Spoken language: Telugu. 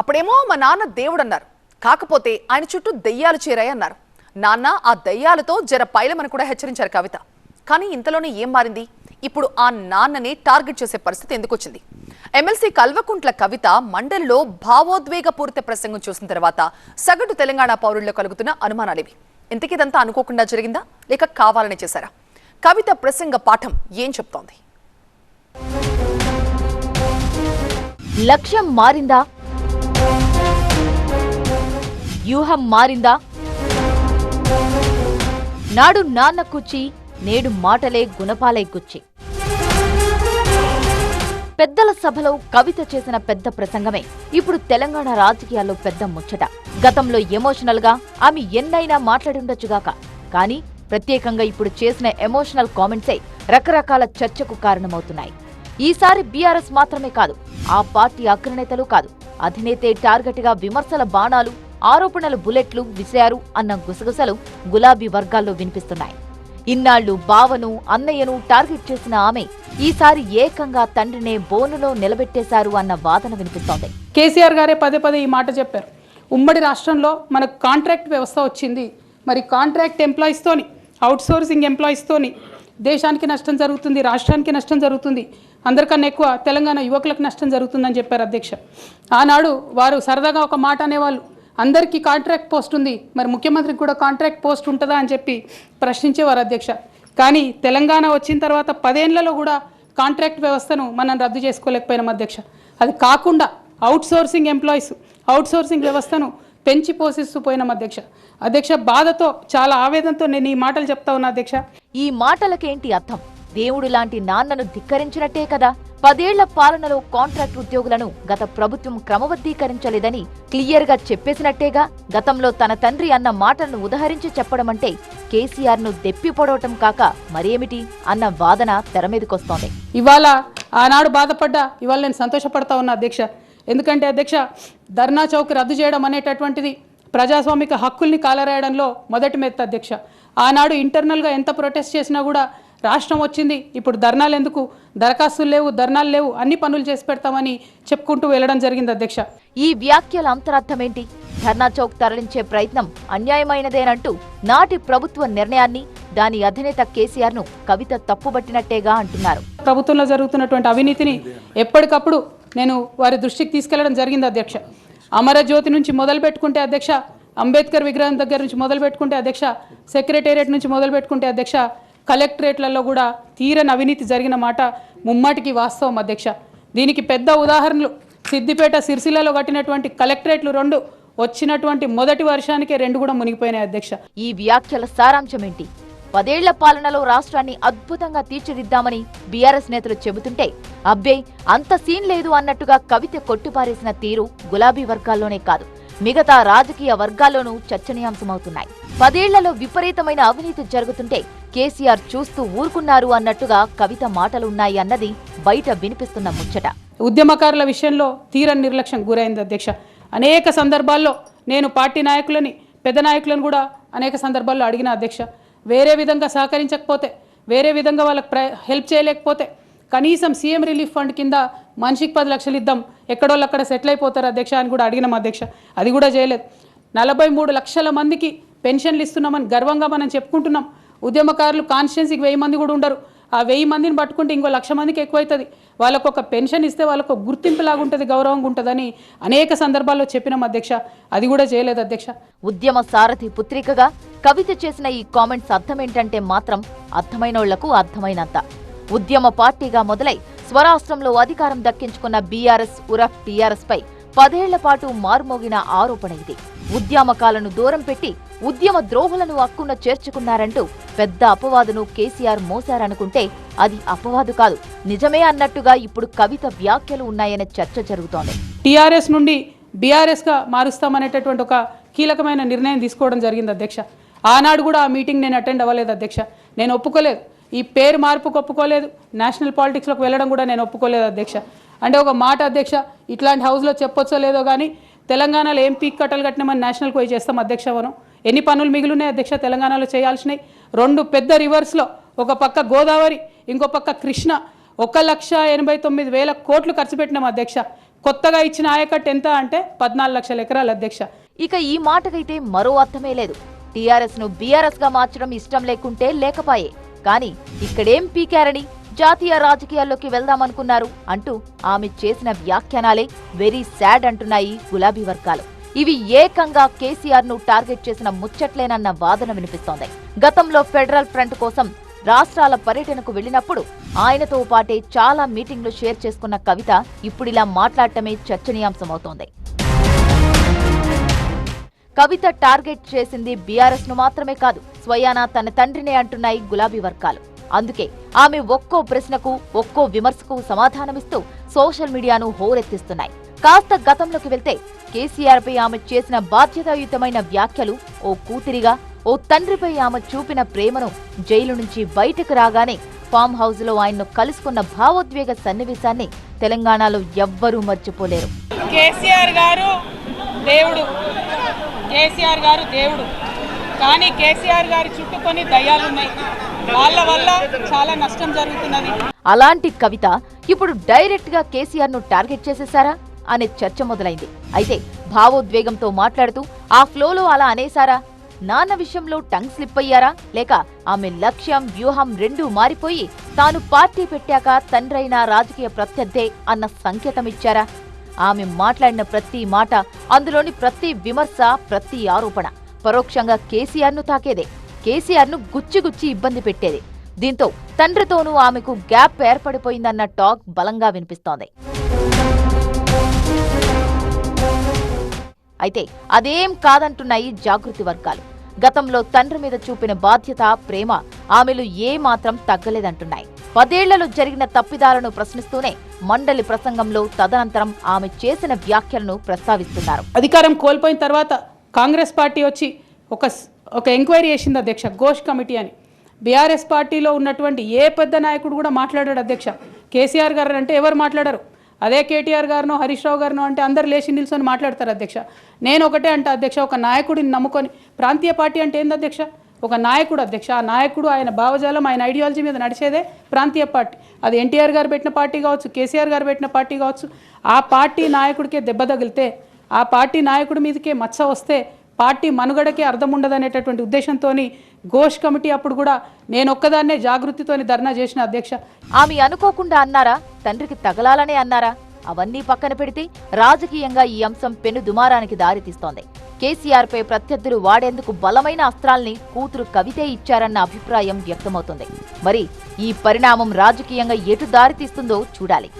అప్పుడేమో మా నాన్న దేవుడు అన్నారు కాకపోతే ఆయన చుట్టూ దెయ్యాలు చేరాయి అన్నారు నాన్న ఆ దెయ్యాలతో జర పైలమని కూడా హెచ్చరించారు కవిత. కానీ ఇంతలోనే ఏం మారింది? ఇప్పుడు ఆ నాన్నని టార్గెట్ చేసే పరిస్థితి ఎందుకు వచ్చింది? ఎమ్మెల్సీ కల్వకుంట్ల కవిత మండలిలో భావోద్వేగపూరిత ప్రసంగం చూసిన తర్వాత సగటు తెలంగాణ పౌరుల్లో కలుగుతున్న అనుమానాలేవి. ఇంతకిదంతా అనుకోకుండా జరిగిందా? లేక కావాలని చేశారా? కవిత ప్రసంగ పాఠం ఏం చెప్తోంది? లక్ష్యం మారిందా? వ్యూహం మారిందా? నాడు నాన్న కుచ్చి నేడు మాటలే గుణపాలై కుచ్చి పెద్దల సభలో కవిత చేసిన పెద్ద ప్రసంగమే. ఇప్పుడు తెలంగాణ రాజకీయాల్లో పెద్ద ముచ్చట. గతంలో ఎమోషనల్గా ఆమె ఎన్నైనా మాట్లాడుండొచ్చుగాక కానీ ప్రత్యేకంగా ఇప్పుడు చేసిన ఎమోషనల్ కామెంట్సే రకరకాల చర్చకు కారణమవుతున్నాయి. ఈసారి బీఆర్ఎస్ మాత్రమే కాదు ఆ పార్టీ అగ్రనేతలు కాదు. అధినేతే టార్గెట్గా విమర్శల బాణాలు ఆరోపణలు బుల్లెట్లు విసిరారు అన్న గుసగుసలు గులాబీ వర్గాల్లో వినిపిస్తున్నాయి. ఇన్నాళ్ళు బావను అన్నయ్యను టార్గెట్ చేసిన ఆమె ఈసారి ఏకంగా తండ్రినే బోనులో నిలబెట్టేశారు అన్న వాదన వినిపిస్తోంది. కేసీఆర్ గారే పదే పదే ఈ మాట చెప్పారు. ఉమ్మడి రాష్ట్రంలో మనకు కాంట్రాక్ట్ వ్యవస్థ వచ్చింది. మరి కాంట్రాక్ట్ ఎంప్లాయీస్తోని అవుట్సోర్సింగ్ ఎంప్లాయీస్తోని దేశానికి నష్టం జరుగుతుంది రాష్ట్రానికి నష్టం జరుగుతుంది అందరికన్నా ఎక్కువ తెలంగాణ యువకులకు నష్టం జరుగుతుందని చెప్పారు అధ్యక్ష. ఆనాడు వారు సరదాగా ఒక మాట అనేవాళ్ళు. అందరికీ కాంట్రాక్ట్ పోస్ట్ ఉంది. మరి ముఖ్యమంత్రికి కూడా కాంట్రాక్ట్ పోస్ట్ ఉంటుందా అని చెప్పి ప్రశ్నించేవారు అధ్యక్ష. కానీ తెలంగాణ వచ్చిన తర్వాత పదేళ్ళలో కూడా కాంట్రాక్ట్ వ్యవస్థను మనం రద్దు చేసుకోలేకపోయినాం అధ్యక్ష. అది కాకుండా outsourcing employees outsourcing వ్యవస్థను పెంచి పోషిస్తూ పోయినాం అధ్యక్ష. అధ్యక్ష బాధతో చాలా ఆవేదనతో నేను ఈ మాటలు చెప్తా ఉన్నా అధ్యక్ష. ఈ మాటలకేంటి అర్థం? దేవుడు లాంటి నాన్నను ధిక్కరించినట్టే కదా? పదేళ్ళ పాలనలో కాంట్రాక్ట్ ఉద్యోగులను గత ప్రభుత్వం క్రమబద్ధీకరించలేదని క్లియర్గా చెప్పేసినట్టేగా గతంలో తన తండ్రి అన్న మాటలను ఉదహరించి చెప్పడమంటే కేసీఆర్ను దెప్పి పొడవటం కాక మరేమిటి అన్న వాదన తెరమీదకొస్తోంది ఇవాళ ఆనాడు బాధపడ్డా ఇవాళ నేను సంతోషపడతా ఉన్నా అధ్యక్ష. ఎందుకంటే అధ్యక్ష ధర్నా చౌక్ రద్దు చేయడం అనేటటువంటిది ప్రజాస్వామిక హక్కుల్ని కాలరాయడంలో మొదటి మెత్త అధ్యక్ష. ఆనాడు ఇంటర్నల్గా ఎంత ప్రొటెస్ట్ చేసినా కూడా రాష్ట్రం వచ్చింది. ఇప్పుడు ధర్నాలు ఎందుకు? దరఖాస్తులు లేవు ధర్నాలు లేవు అన్ని పనులు చేసి పెడతామని చెప్పుకుంటూ వెళ్ళడం జరిగింది అధ్యక్ష. ఈ వ్యాఖ్యల అంతరార్థమేంటి ధర్నా చౌక్ తరలించే ప్రయత్నం అన్యాయమైనదేనంటూ నాటి ప్రభుత్వ నిర్ణయాన్ని దాని అధినేత కేసీఆర్ను కవిత తప్పుబట్టినట్టేగా అంటున్నారు. ప్రభుత్వంలో జరుగుతున్నటువంటి అవినీతిని ఎప్పటికప్పుడు నేను వారి దృష్టికి తీసుకెళ్ళడం జరిగింది అధ్యక్ష. అమరజ్యోతి నుంచి మొదలు పెట్టుకుంటే అధ్యక్ష అంబేద్కర్ విగ్రహం దగ్గర నుంచి మొదలు పెట్టుకుంటే అధ్యక్ష సెక్రటేరియట్ నుంచి మొదలు పెట్టుకుంటే అధ్యక్ష కలెక్టరేట్లలో కూడా తీరని అవినీతి జరిగిన మాట ముమ్మాటికి వాస్తవం అధ్యక్ష. దీనికి పెద్ద ఉదాహరణలు సిద్దిపేట సిరిసిల్లలో కట్టినటువంటి కలెక్టరేట్లు రెండు వచ్చినటువంటి మొదటి వర్షానికే రెండు కూడా మునిగిపోయినాయి అధ్యక్ష. ఈ వ్యాఖ్యల సారాంశమేంటి పదేళ్ళ పాలనలో రాష్ట్రాన్ని అద్భుతంగా తీర్చిదిద్దామని బీఆర్ఎస్ నేతలు చెబుతుంటే అబ్బే అంత సీన్ లేదు అన్నట్టుగా కవిత కొట్టిపారేసిన తీరు గులాబీ వర్గాల్లోనే కాదు. మిగతా రాజకీయ వర్గాల్లోనూ చర్చనీయాంశమవుతున్నాయి. పదేళ్ళలో విపరీతమైన అవినీతి జరుగుతుంటే కేసీఆర్ చూస్తూ ఊరుకున్నారు అన్నట్టుగా కవిత మాటలున్నాయి అన్నది బయట వినిపిస్తున్న ముచ్చట. ఉద్యమకారుల విషయంలో తీరని నిర్లక్ష్యం గురైంది అధ్యక్ష. అనేక సందర్భాల్లో నేను పార్టీ నాయకులని పెద్ద నాయకులను కూడా అనేక సందర్భాల్లో అడిగిన అధ్యక్ష. వేరే విధంగా సహకరించకపోతే వేరే విధంగా వాళ్ళకి ప్ర హెల్ప్ చేయలేకపోతే కనీసం సీఎం రిలీఫ్ ఫండ్ కింద మనిషికి పది లక్షలు ఇద్దాం. ఎక్కడోళ్ళు అక్కడ సెటిల్ అయిపోతారు అధ్యక్ష అని కూడా అడిగినాం అధ్యక్ష. అది కూడా చేయలేదు. నలభై మూడు లక్షల మందికి పెన్షన్లు ఇస్తున్నామని గర్వంగా మనం చెప్పుకుంటున్నాం. ఉద్యమకారులు కాన్స్టిట్యున్సీకి వెయ్యి మంది కూడా ఉండరు. ఆ వెయ్యి మందిని పట్టుకుంటే ఇంకో లక్ష మందికి ఎక్కువైతుంది. వాళ్ళకు ఒక పెన్షన్ ఇస్తే వాళ్ళకు ఒక గుర్తింపు లాగుంటుంది గౌరవంగా ఉంటుందని అనేక సందర్భాల్లో చెప్పినాం అధ్యక్ష. అది కూడా చేయలేదు అధ్యక్ష. ఉద్యమ సారథి పుత్రికగా కవిత చేసిన ఈ కామెంట్స్ అర్థమేంటంటే మాత్రం అర్థమైనోళ్ళకు అర్థమైనంత. ఉద్యమ పార్టీగా మొదలై స్వరాష్ట్రంలో అధికారం దక్కించుకున్న బీఆర్ఎస్ ఉరఫ్ టీఆర్ఎస్ పై పదేళ్ళ పాటు మారుమోగిన ఆరోపణ ఇది. ఉద్యమకాలను దూరం పెట్టి ఉద్యమ ద్రోహులను అక్కున చేర్చుకున్నారంటూ పెద్ద అపవాదును కేసీఆర్ మోశారనుకుంటే అది అపవాదు కాదు. నిజమే అన్నట్టుగా ఇప్పుడు కవిత వ్యాఖ్యలు ఉన్నాయనే చర్చ జరుగుతోంది. టీఆర్ఎస్ నుండి బీఆర్ఎస్గా మారుస్తామనేటటువంటి ఒక కీలకమైన నిర్ణయం తీసుకోవడం జరిగింది అధ్యక్ష. ఆనాడు కూడా ఆ మీటింగ్ నేను అటెండ్ అవ్వలేదు అధ్యక్ష. నేను ఒప్పుకోలేదు. ఈ పేరు మార్పుకు ఒప్పుకోలేదు. నేషనల్ పాలిటిక్స్లోకి వెళ్ళడం కూడా నేను ఒప్పుకోలేదు అధ్యక్ష. అంటే ఒక మాట అధ్యక్ష ఇట్లాంటి హౌస్లో చెప్పొచ్చో లేదో కానీ తెలంగాణలో ఏం పీక్ కట్టలు కట్టినామని నేషనల్కి పోయి చేస్తాం అధ్యక్ష మనం. ఎన్ని పనులు మిగిలినాయి అధ్యక్ష? తెలంగాణలో చేయాల్సినవి. రెండు పెద్ద రివర్స్లో ఒక పక్క గోదావరి ఇంకో పక్క కృష్ణ. ఒక లక్ష ఎనభై తొమ్మిది వేల కోట్లు ఖర్చు పెట్టినాం అధ్యక్ష. కొత్తగా ఇచ్చిన ఆయకట్టు ఎంత అంటే పద్నాలుగు లక్షల ఎకరాలు అధ్యక్ష. ఇక ఈ మాటకైతే మరో అర్థమే లేదు. టీఆర్ఎస్ను బీఆర్ఎస్గా మార్చడం ఇష్టం లేకుంటే లేకపాయే. కానీ ఇక్కడేం పీకారని? జాతీయ రాజకీయాల్లోకి వెళ్దామనుకున్నారు అంటూ ఆమె చేసిన వ్యాఖ్యానాలే వెరీ శాడ్ అంటున్నాయి గులాబీ వర్గాలు. ఇవి ఏకంగా కేసీఆర్ను టార్గెట్ చేసిన ముచ్చట్లేనన్న వాదన వినిపిస్తోంది. గతంలో ఫెడరల్ ఫ్రంట్ కోసం రాష్ట్రాల పర్యటనకు వెళ్ళినప్పుడు ఆయనతో పాటే చాలా మీటింగ్లు షేర్ చేసుకున్న కవిత ఇప్పుడిలా మాట్లాడటమే చర్చనీయాంశమవుతోంది. కవిత టార్గెట్ చేసింది బీఆర్ఎస్ను మాత్రమే కాదు స్వయానా తన తండ్రినే అంటున్నాయి గులాబీ వర్గాలు. అందుకే ఆమె ఒక్కో ప్రశ్నకు ఒక్కో విమర్శకు సమాధానమిస్తూ సోషల్ మీడియాను హోరెత్తిస్తున్నాయి. కాస్త గతంలోకి వెళ్తే కేసీఆర్ పై ఆమె చేసిన బాధ్యతాయుతమైన వ్యాఖ్యలు ఓ కూతురిగా ఓ తండ్రిపై ఆమె చూపిన ప్రేమను జైలు నుంచి బయటకు రాగానే ఫామ్ హౌస్లో ఆయన్ను కలుసుకున్న భావోద్వేగ సన్నివేశాన్ని తెలంగాణలో ఎవ్వరూ మర్చిపోలేరు. కేసీఆర్ గారు దేవుడు. కేసీఆర్ గారు దేవుడు. కానీ కేసీఆర్ గారి చుట్టుకొని దయ్యాలు ఉన్నాయి వాళ్ళ వల్ల చాలా నష్టం జరుగుతున్నది. అలాంటి కవిత ఇప్పుడు డైరెక్ట్గా కేసీఆర్ను టార్గెట్ చేసేశారా? అనే చర్చ మొదలైంది. అయితే భావోద్వేగంతో మాట్లాడుతూ ఆ ఫ్లోలో అలా అనేసారా నాన్న విషయంలో టంగ్ స్లిప్ అయ్యారా? లేక ఆమె లక్ష్యం వ్యూహం రెండూ మారిపోయి తాను పార్టీ పెట్టాక తండ్రైన రాజకీయ ప్రత్యర్థే అన్న సంకేతం ఇచ్చారా ఆమె మాట్లాడిన ప్రతి మాట అందులోని ప్రతి విమర్శ ప్రతి ఆరోపణ. పరోక్షంగా కేసీఆర్ను తాకేదే. కేసీఆర్ను గుచ్చిగుచ్చి ఇబ్బంది పెట్టేది. దీంతో తండ్రితోనూ ఆమెకు గ్యాప్ ఏర్పడిపోయిందన్న టాక్ బలంగా వినిపిస్తోంది. అయితే అదేం కాదంటున్నాయి జాగృతి వర్గాలు. గతంలో తండ్రి మీద చూపిన బాధ్యత ప్రేమ ఆమెలు ఏమాత్రం తగ్గలేదంటున్నాయి. పదేళ్ళలో జరిగిన తప్పిదాలను ప్రశ్నిస్తూనే మండలి ప్రసంగంలో తదనంతరం ఆమె చేసిన వ్యాఖ్యలను ప్రస్తావిస్తున్నారు. అధికారం కోల్పోయిన తర్వాత కాంగ్రెస్ పార్టీ వచ్చి ఒక ఒక ఎంక్వైరీ చేసింది అధ్యక్ష ఘోష్ కమిటీ అని. బీఆర్ఎస్ పార్టీలో ఉన్నటువంటి ఏ పెద్ద నాయకుడు కూడా మాట్లాడాడు అధ్యక్ష. కేసీఆర్ గారు అంటే ఎవరు మాట్లాడరు? అదే కేటీఆర్ గారును హరీష్ రావు గారును అంటే అందరు లేచి నిల్చొని మాట్లాడతారు అధ్యక్ష. నేను ఒకటే అంటే అధ్యక్ష ఒక నాయకుడిని నమ్ముకొని. ప్రాంతీయ పార్టీ అంటే ఏంది అధ్యక్ష? ఒక నాయకుడు అధ్యక్ష ఆ నాయకుడు ఆయన భావజాలం ఆయన ఐడియాలజీ మీద నడిచేదే ప్రాంతీయ పార్టీ. అది ఎన్టీఆర్ గారు పెట్టిన పార్టీ కావచ్చు కేసీఆర్ గారు పెట్టిన పార్టీ కావచ్చు ఆ పార్టీ నాయకుడికే దెబ్బ తగిలితే ఆ పార్టీ నాయకుడి మీదకే మచ్చ వస్తే పార్టీ మనుగడకే అర్థం ఉండదనేటటువంటి ఉద్దేశంతో ఘోష్ కమిటీ అప్పుడు కూడా నేను ఒక్కదాన్నే జాగృతితోని ధర్నా చేసిన అధ్యక్ష. ఆమె అనుకోకుండా అన్నారా? తండ్రికి తగలాలనే అన్నారా? అవన్నీ పక్కన పెడితే రాజకీయంగా ఈ అంశం పెను దుమారానికి దారితీస్తోంది. కేసీఆర్పై ప్రత్యర్థులు వాడేందుకు బలమైన అస్త్రాల్ని కూతురు కవితే ఇచ్చారన్న అభిప్రాయం వ్యక్తమవుతుంది. మరి ఈ పరిణామం రాజకీయంగా ఎటు దారితీస్తుందో చూడాలి.